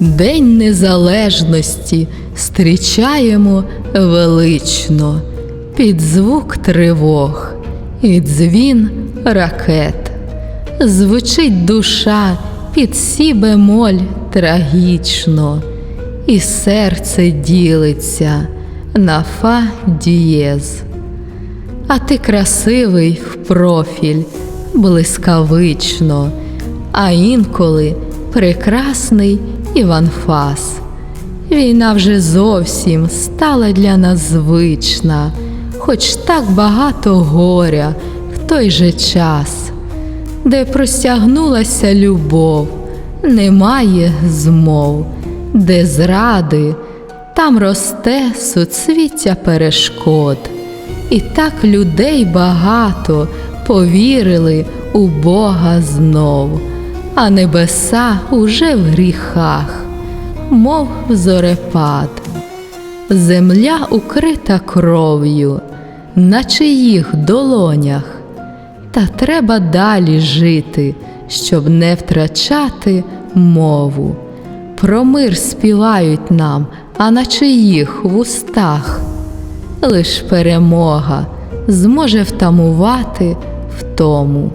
День Незалежності зустрічаємо велично під звук тривог і дзвін ракет. Звучить душа під сі бемоль трагічно, і серце ділиться на фа дієз. А ти красивий в профіль, блискавично, а інколи прекрасний Іван Фас. Війна вже зовсім стала для нас звична, хоч так багато горя в той же час, де простягнулася любов, немає змов, де зради, там росте суцвіття перешкод. І так людей багато повірили у Бога знов, а небеса уже в гріхах, мов зорепад. Земля укрита кров'ю, на чиїх долонях, та треба далі жити, щоб не втрачати мову. Про мир співають нам, а на чиїх вустах лиш перемога зможе втамувати втому.